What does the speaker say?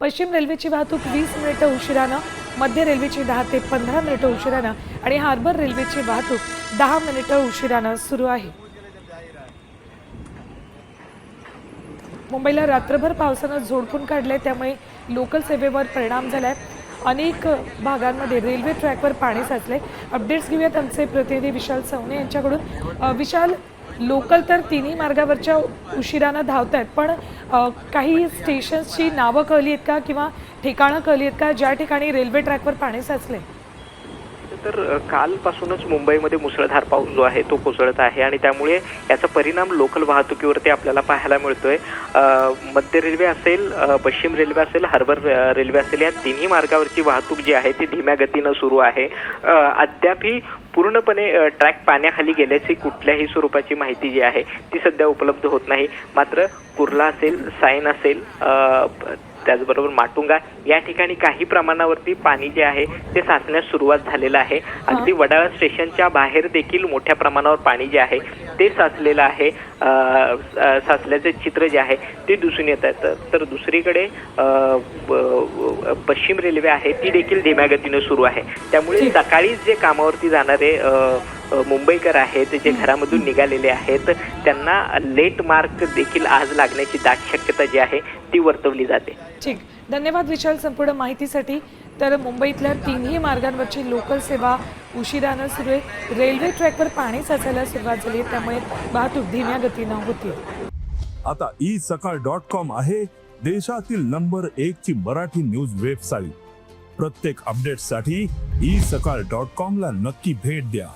पश्चिम रेल्वेची वाहतूक वीस मिनिटं उशिरानं मध्य रेल्वेची दहा ते पंधरा मिनिटं उशिरानं आणि हार्बर रेल्वेची वाहतूक दहा मिनिटं उशिरानं सुरू आहे. मुंबईला रात्रभर पावसानं झोडपून आहे त्यामुळे लोकल सेवेवर परिणाम झालाय. अनेक भागांमध्ये रेल्वे ट्रॅकवर पाणी साचले अपडेट्स घेऊयात आमचे प्रतिनिधी विशाल सवने यांच्याकडून. विशाल लोकल तर तिन्ही मार्गावरच्या उशिरानं धावत आहेत पण काही स्टेशन्सची नावं कळली आहेत का किंवा ठिकाणं कळली आहेत का ज्या ठिकाणी रेल्वे ट्रॅकवर पाणी साचले तर कालपासूनच मुंबईमध्ये मुसळधार पाऊस जो आहे तो कोसळत आहे आणि त्यामुळे याचा परिणाम लोकल वाहतुकीवरती आपल्याला पाहायला मिळतोय. मध्य रेल्वे असेल पश्चिम रेल्वे असेल हार्बर रेल्वे असेल या तिन्ही मार्गावरची वाहतूक जी आहे ती धीम्या गतीनं सुरू आहे. अद्यापही पूर्णपणे ट्रॅक पाण्याखाली गेल्याची कुठल्याही स्वरूपाची माहिती जी आहे ती सध्या उपलब्ध होत नाही. मात्र कुर्ला असेल सायन असेल त्याचबरोबर माटुंगा या ठिकाणी काही प्रमाणावरती पाणी जे आहे ते साचण्यास सुरुवात झालेलं आहे. अगदी वडाळा स्टेशनच्या बाहेर देखील मोठ्या प्रमाणावर पाणी जे आहे ते साचलेलं आहे. साचल्याचे चित्र जे आहे ते दिसून येत आहे. तर- दुसरीकडे पश्चिम रेल्वे आहे ती देखील धीम्या गतीनं सुरू आहे. त्यामुळे सकाळी जे कामावरती जाणारे मुंबईकर आहेत जे घरामधून निघालेले आहेत त्यांना लेट मार्क देखील आज लागण्याची दाट शक्यता जी आहे ती वर्तवली जाते. ठीक. धन्यवाद विशाल संपूर्ण माहितीसाठी. तर मुंबईतल्या तिन्ही मार्गांवरची लोकल सेवा उशिरानं सुरू आहे. रेल्वे ट्रॅकवर पाणी साचायला सुरुवात झाली त्यामुळे वाहतूक धीम्या गतीनं होती. आता ई सकाळ डॉट कॉम आहे देशातील नंबर एक ची मराठी न्यूज वेबसाईट प्रत्येक अपडेटसाठी ई सकाळ डॉट कॉम ला नक्की भेट द्या.